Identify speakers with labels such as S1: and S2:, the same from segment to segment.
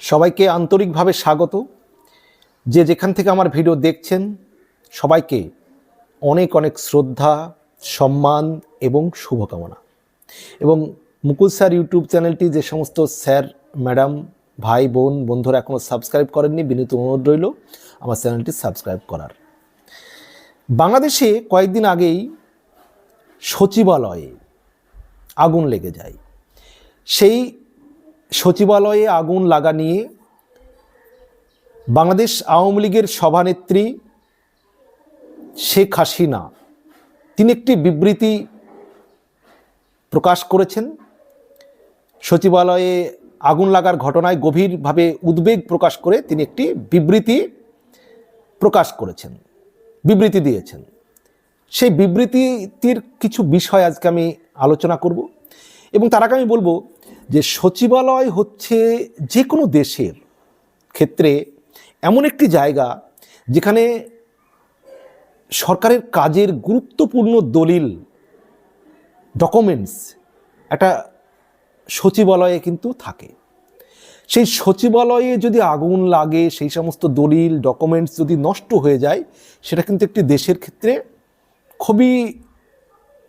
S1: সবাইকে আন্তরিকভাবে স্বাগত। যে যেখান থেকে আমার ভিডিও দেখছেন, সবাইকে অনেক অনেক শ্রদ্ধা, সম্মান এবং শুভকামনা। এবং মুকুল স্যার ইউটিউব চ্যানেলটি যে সমস্ত স্যার, ম্যাডাম, ভাই, বোন, বন্ধুরা এখনও সাবস্ক্রাইব করেননি, বিনীত অনুরোধ রইল আমার চ্যানেলটি সাবস্ক্রাইব করার। বাংলাদেশে কয়েকদিন আগেই সচিবালয়ে আগুন লেগে যায়। সেই সচিবালয়ে আগুন লাগা নিয়ে বাংলাদেশ আওয়ামী লীগের সভানেত্রী শেখ হাসিনা, তিনি একটি বিবৃতি প্রকাশ করেছেন। সচিবালয়ে আগুন লাগার ঘটনায় গভীরভাবে উদ্বেগ প্রকাশ করে তিনি একটি বিবৃতি প্রকাশ করেছেন, বিবৃতি দিয়েছেন। সেই বিবৃতিটির কিছু বিষয় আজকে আমি আলোচনা করব এবং তার আগে আমি বলব যে সচিবালয় হচ্ছে যে কোনো দেশের ক্ষেত্রে এমন একটি জায়গা যেখানে সরকারের কাজের গুরুত্বপূর্ণ দলিল ডকুমেন্টস একটা সচিবালয়ে কিন্তু থাকে। সেই সচিবালয়ে যদি আগুন লাগে, সেই সমস্ত দলিল ডকুমেন্টস যদি নষ্ট হয়ে যায়, সেটা কিন্তু একটি দেশের ক্ষেত্রে খুবই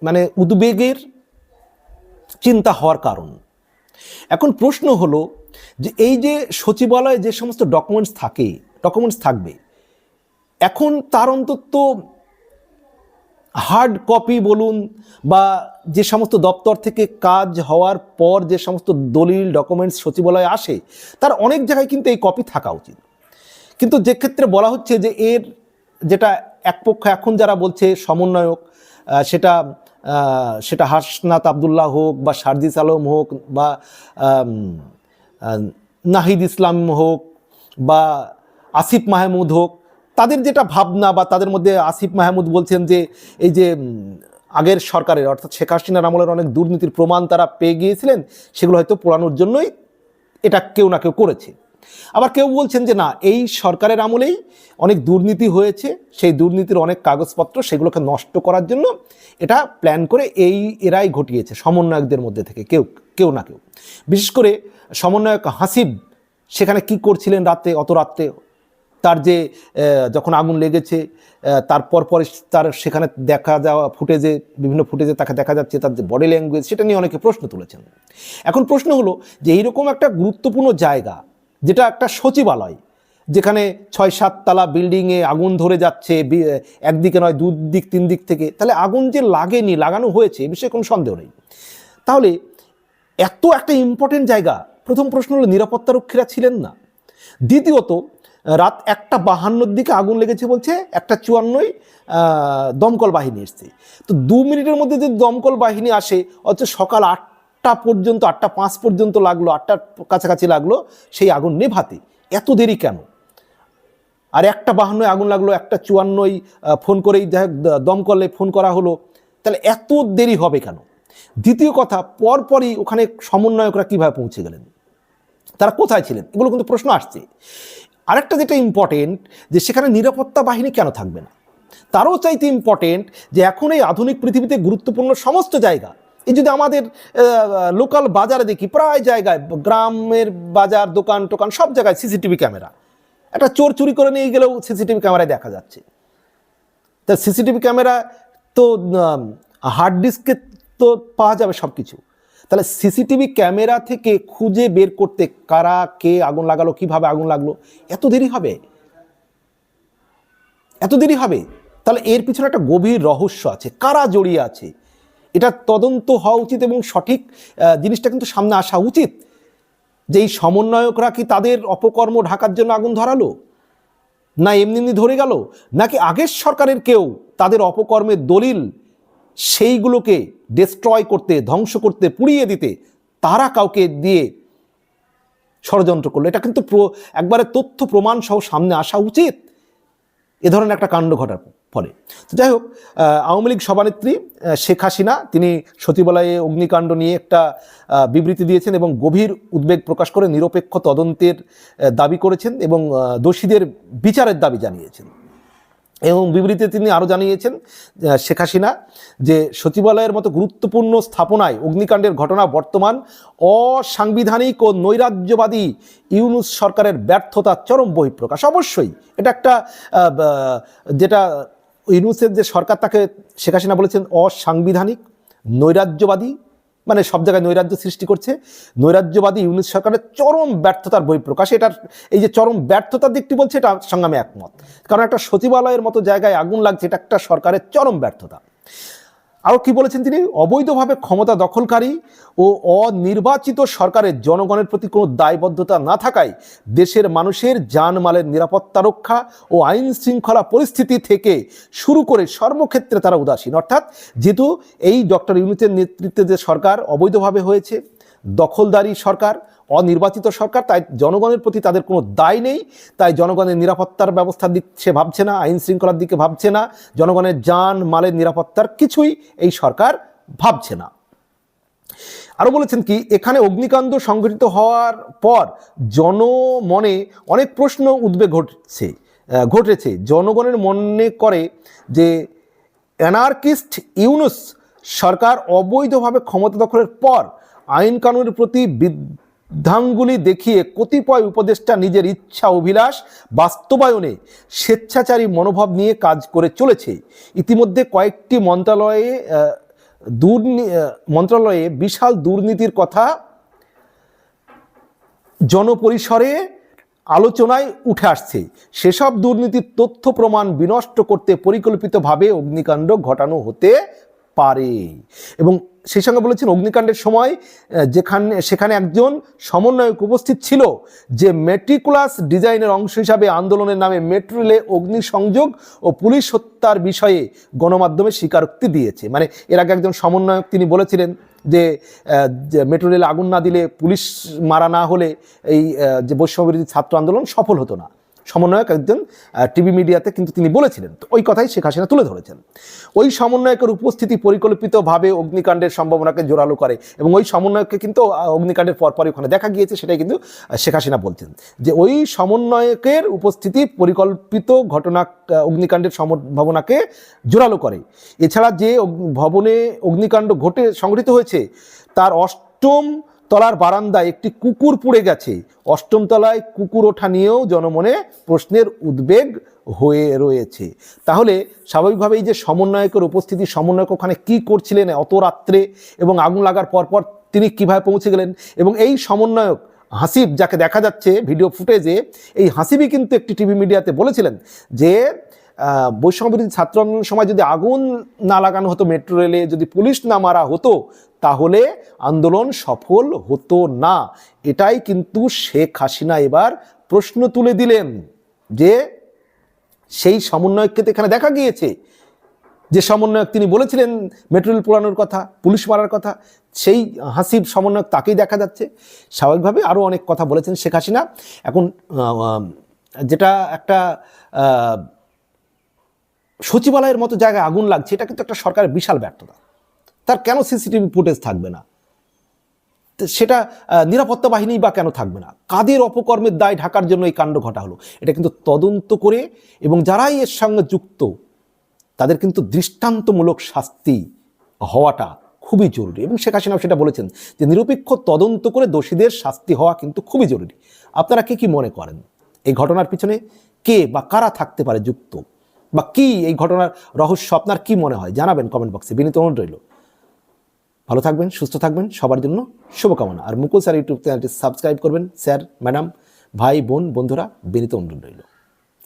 S1: মানে উদ্বেগের চিন্তা হওয়ার কারণ। এখন প্রশ্ন হলো যে এই যে সচিবালয়ে যে সমস্ত ডকুমেন্টস থাকে ডকুমেন্টস থাকবে, এখন তার অন্তত হার্ড কপি বলুন বা যে সমস্ত দপ্তর থেকে কাজ হওয়ার পর যে সমস্ত দলিল ডকুমেন্টস সচিবালয়ে আসে, তার অনেক জায়গায় কিন্তু এই কপি থাকা উচিত। কিন্তু যে ক্ষেত্রে বলা হচ্ছে যে এর যেটা এক পক্ষ এখন যারা বলছে সমন্বয়ক সেটা সেটা হাসনাত আবদুল্লাহ হোক বা সারজিস আলম হোক বা নাহিদ ইসলাম হোক বা আসিফ মাহমুদ হোক, তাদের যেটা ভাবনা বা তাদের মধ্যে আসিফ মাহমুদ বলছেন যে, এই যে আগের সরকারের অর্থাৎ শেখ হাসিনার আমলের অনেক দুর্নীতির প্রমাণ তারা পেয়ে গিয়েছিলেন, সেগুলো হয়তো পোড়ানোর জন্যই এটা কেউ না কেউ করেছে। আবার কেউ বলছেন যে না, এই সরকারের আমলেই অনেক দুর্নীতি হয়েছে, সেই দুর্নীতির অনেক কাগজপত্র সেগুলোকে নষ্ট করার জন্য এটা প্ল্যান করে এই, এরাই ঘটিয়েছে, সমন্বয়কদের মধ্যে থেকে, কেউ কেউ না কেউ। বিশেষ করে সমন্বয়ক হাসিব সেখানে কি করছিলেন রাতে, অত রাত্রে তার যে যখন আগুন লেগেছে তারপর পরে তার সেখানে দেখা যাওয়া ফুটেজে, বিভিন্ন ফুটেজে তাকে দেখা যাচ্ছে, তার যে বডি ল্যাঙ্গুয়েজ সেটা নিয়ে অনেকে প্রশ্ন তুলেছেন। এখন প্রশ্ন হলো যে, এইরকম একটা গুরুত্বপূর্ণ জায়গা যেটা একটা সচিবালয়, যেখানে ছয় সাততলা বিল্ডিংয়ে আগুন ধরে যাচ্ছে একদিকে নয় দু দিক তিন দিক থেকে। তাহলে আগুন যে লাগেনি, লাগানো হয়েছে, এ বিষয়ে কোনো সন্দেহ নেই। তাহলে এত একটা ইম্পর্টেন্ট জায়গা, প্রথম প্রশ্ন হলো নিরাপত্তারক্ষীরা ছিলেন না। দ্বিতীয়ত, রাত একটা বাহান্নর দিকে আগুন লেগেছে বলছে, একটা চুয়ান্নই দমকল বাহিনী এসছে। তো দু মিনিটের মধ্যে যদি দমকল বাহিনী আসে, অথচ সকাল আটটা পর্যন্ত, আটটা পাঁচ পর্যন্ত লাগল আটটার কাছাকাছি লাগল, সেই আগুন নেভাতে। এত দেরি কেন? আর একটা বাহান্নয় আগুন লাগল, একটা চুয়ান্নই ফোন করেই দমকলে ফোন করা হলো। তাহলে এত দেরি হবে কেন? দ্বিতীয় কথা, পরপরই ওখানে সমন্বয়করা কীভাবে পৌঁছে গেলেন? তারা কোথায় ছিলেন? এগুলো কিন্তু প্রশ্ন আসছে। আরেকটা যেটা ইম্পর্টেন্ট যে সেখানে নিরাপত্তা বাহিনী কেন থাকবে না? তারও চাইতে ইম্পর্টেন্ট যে এখন এই আধুনিক পৃথিবীতে গুরুত্বপূর্ণ সমস্ত জায়গা এই যদি আমাদের লোকাল বাজারে দেখি, প্রায় জায়গায় গ্রামের বাজার, দোকান, টোকান, সব জায়গায় সিসিটিভি ক্যামেরা। একটা চোর চুরি করে নিয়ে গেলেও সিসিটিভি ক্যামেরায় দেখা যাচ্ছে। তা সিসিটিভি ক্যামেরা তো হার্ড ডিস্কে তো পাওয়া যাবে সব কিছু তাহলে সিসিটিভি ক্যামেরা থেকে খুঁজে বের করতে কারা, কে আগুন লাগালো, কীভাবে আগুন লাগল, এত দেরি হবে? এত দেরি হবে? তাহলে এর পিছনে একটা গভীর রহস্য আছে। কারা জড়িয়ে আছে? এটা তদন্ত হওয়া উচিত এবং সঠিক জিনিসটা কিন্তু সামনে আসা উচিত। যে এই সমন্বয়করা কি তাদের অপকর্ম ঢাকার জন্য আগুন ধরালো? না এমনি এমনি ধরে গেল? নাকি আগের সরকারের কেউ তাদের অপকর্মের দলিল সেইগুলোকে ডিস্ট্রয় করতে, ধ্বংস করতে, পুড়িয়ে দিতে, তারা কাউকে দিয়ে ষড়যন্ত্র করল? এটা কিন্তু একবারে তথ্য প্রমাণ সহ সামনে আসা উচিত। এ ধরনের একটা কাণ্ড ঘটার ফলে। তো যাই হোক আওয়ামী লীগ সভানেত্রী শেখ হাসিনা, তিনি সচিবালয়ে অগ্নিকাণ্ড নিয়ে একটা বিবৃতি দিয়েছেন এবং গভীর উদ্বেগ প্রকাশ করে নিরপেক্ষ তদন্তের দাবি করেছেন এবং দোষীদের বিচারের দাবি জানিয়েছেন। এবং বিবৃতিতে তিনি আরও জানিয়েছেন শেখ হাসিনা, যে সচিবালয়ের মতো গুরুত্বপূর্ণ স্থাপনায় অগ্নিকাণ্ডের ঘটনা বর্তমান অসাংবিধানিক ও নৈরাজ্যবাদী ইউনুস সরকারের ব্যর্থতা চরম বহিঃপ্রকাশ। অবশ্যই, এটা একটা যেটা ইউনুসের যে সরকার, তাকে শেখ হাসিনা বলেছেন অসাংবিধানিক, নৈরাজ্যবাদী মানে সব জায়গায় নৈরাজ্য সৃষ্টি করছে। নৈরাজ্যবাদী ইউনিট সরকারের চরম ব্যর্থতার বহিঃপ্রকাশ। এটার এই যে চরম ব্যর্থতার দিকটি বলছে, এটা সঙ্গে আমি একমত। কারণ একটা সচিবালয়ের মতো জায়গায় আগুন লাগছে, এটা একটা সরকারের চরম ব্যর্থতা। আরও কি বলেছেন তিনি? অবৈধভাবে ক্ষমতা দখলকারী ও অনির্বাচিত সরকারের জনগণের প্রতি কোনো দায়বদ্ধতা না থাকায় দেশের মানুষের জানমালের নিরাপত্তা রক্ষা ও আইন শৃঙ্খলা পরিস্থিতি থেকে শুরু করে সর্বক্ষেত্রে তারা উদাসীন। অর্থাৎ যেহেতু এই ডক্টর ইউনিটের নেতৃত্বে যে সরকার অবৈধভাবে হয়েছে, দখলদারি সরকার অনির্বাচিত সরকার, তাই জনগণের প্রতি তাদের কোনো দায় নেই, তাই জনগণের নিরাপত্তার ব্যবস্থার দিচ্ছে, ভাবছে না, আইন শৃঙ্খলার দিকে ভাবছে না, জনগণের যান, মালের নিরাপত্তার কিছুই এই সরকার ভাবছে না। আরও বলেছেন কি, এখানে অগ্নিকাণ্ড সংঘটিত হওয়ার পর জনমনে অনেক প্রশ্ন উদ্বেগ ঘটছে ঘটেছে। জনগণের মনে করে যে অ্যানার্কিস্ট ইউনুস সরকার অবৈধভাবে ক্ষমতা দখলের পর আইন কানুনের প্রতি বিধানগুলি দেখিয়ে কতিপয় উপদেষ্টা নিজের ইচ্ছা অভিলাষ, বাস্তবায়নে স্বেচ্ছাচারী মনোভাব নিয়ে কাজ করে চলেছে। ইতিমধ্যে কয়েকটি মন্ত্রণালয়ে দুর্নী মন্ত্রণালয়ে বিশাল দুর্নীতির কথা জনপরিসরে আলোচনায় উঠে আসছে। সেসব দুর্নীতির তথ্য প্রমাণ বিনষ্ট করতে পরিকল্পিতভাবে অগ্নিকাণ্ড ঘটানো হতে পারে। এবং সেই সঙ্গে বলেছেন, অগ্নিকাণ্ডের সময় যেখানে, সেখানে একজন সমন্বয়ক উপস্থিত ছিল যে মেট্রিকুলাস ডিজাইনের অংশ হিসাবে আন্দোলনের নামে মেট্রো রেলে অগ্নিসংযোগ ও পুলিশ হত্যার বিষয়ে গণমাধ্যমে স্বীকারোক্তি দিয়েছে। মানে এর আগে একজন সমন্বয়ক তিনি বলেছিলেন যে মেট্রো রেলে আগুন না দিলে পুলিশ মারা না হলে এই যে বৈষম্যবিরোধী ছাত্র আন্দোলন সফল হতো না। সমন্বয়ক একজন টিভি মিডিয়াতে কিন্তু তিনি বলেছিলেন। তো ওই কথাই শেখ হাসিনা তুলে ধরেছেন। ওই সমন্বয়কের উপস্থিতি পরিকল্পিতভাবে অগ্নিকাণ্ডের সম্ভাবনাকে জোরালো করে এবং ওই সমন্বয়ককে কিন্তু অগ্নিকাণ্ডের পরপরই ওখানে দেখা গিয়েছে, সেটাই কিন্তু শেখ হাসিনা বলছেন। যে ওই সমন্বয়কের উপস্থিতি পরিকল্পিত ঘটনা অগ্নিকাণ্ডের সম্ভাবনাকে জোরালো করে। এছাড়া যে ভবনে অগ্নিকাণ্ড ঘটে, সংঘটিত হয়েছে, তার অষ্টম তলার বারান্দায় একটি কুকুর পুড়ে গেছে। অষ্টম তলায় কুকুর ওঠা নিয়েও জনমনে প্রশ্নের উদ্বেগ হয়ে রয়েছে। তাহলে স্বাভাবিকভাবেই যে সমন্বয়কের উপস্থিতি, সমন্বয়ক ওখানে কী করছিলেন অত রাত্রে এবং আগুন লাগার পরপর তিনি কীভাবে পৌঁছে গেলেন এবং এই সমন্বয়ক হাসিব যাকে দেখা যাচ্ছে ভিডিও ফুটেজে, এই হাসিবই কিন্তু একটি টিভি মিডিয়াতে বলেছিলেন যে বৈষম্যবিরোধী ছাত্র সময় যদি আগুন না লাগানো হতো, মেট্রো রেলে যদি পুলিশ না মারা হতো তাহলে আন্দোলন সফল হতো না। এটাই কিন্তু শেখ হাসিনা এবার প্রশ্ন তুলে দিলেন যে সেই সমন্বয়ককে তো এখানে দেখা গিয়েছে। যে সমন্বয়ক তিনি বলেছিলেন মেট্রো রেল পোড়ানোর কথা, পুলিশ মারার কথা, সেই হাসিব সমন্বয়ক তাকেই দেখা যাচ্ছে। স্বাভাবিকভাবে আরও অনেক কথা বলেছেন শেখ হাসিনা। এখন যেটা একটা সচিবালয়ের মতো জায়গায় আগুন লাগছে, এটা কিন্তু একটা সরকারের বিশাল ব্যর্থতা। তার কেন সিসিটিভি ফুটেজ থাকবে না? সেটা নিরাপত্তা বাহিনী বা কেন থাকবে না? কাদের অপকর্মের দায় ঢাকার জন্য এই কাণ্ড ঘটা হলো? এটা কিন্তু তদন্ত করে এবং যারাই এর সঙ্গে যুক্ত, তাদের কিন্তু দৃষ্টান্তমূলক শাস্তি হওয়াটা খুবই জরুরি। এবং শেখ হাসিনাও সেটা বলেছেন যে, নিরপেক্ষ তদন্ত করে দোষীদের শাস্তি হওয়া কিন্তু খুবই জরুরি। আপনারা কে, কি মনে করেন? এই ঘটনার পিছনে কে বা কারা থাকতে পারে যুক্ত? বা কি এই ঘটনার রহস্য? আপনার কি মনে হয়? জানাবেন কমেন্ট বক্সে। বিনীত অনুরোধ রইল। ভালো থাকবেন, সুস্থ থাকবেন, সবার জন্য শুভকামনা। আর মুকুল স্যার ইউটিউব চ্যানেলটি সাবস্ক্রাইব করবেন। স্যার, ম্যাডাম, ভাই, বোন, বন্ধুরা, বিনীত অনুরোধ রইল।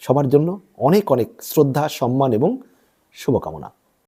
S1: সবার জন্য অনেক অনেক শ্রদ্ধা, সম্মান এবং শুভকামনা।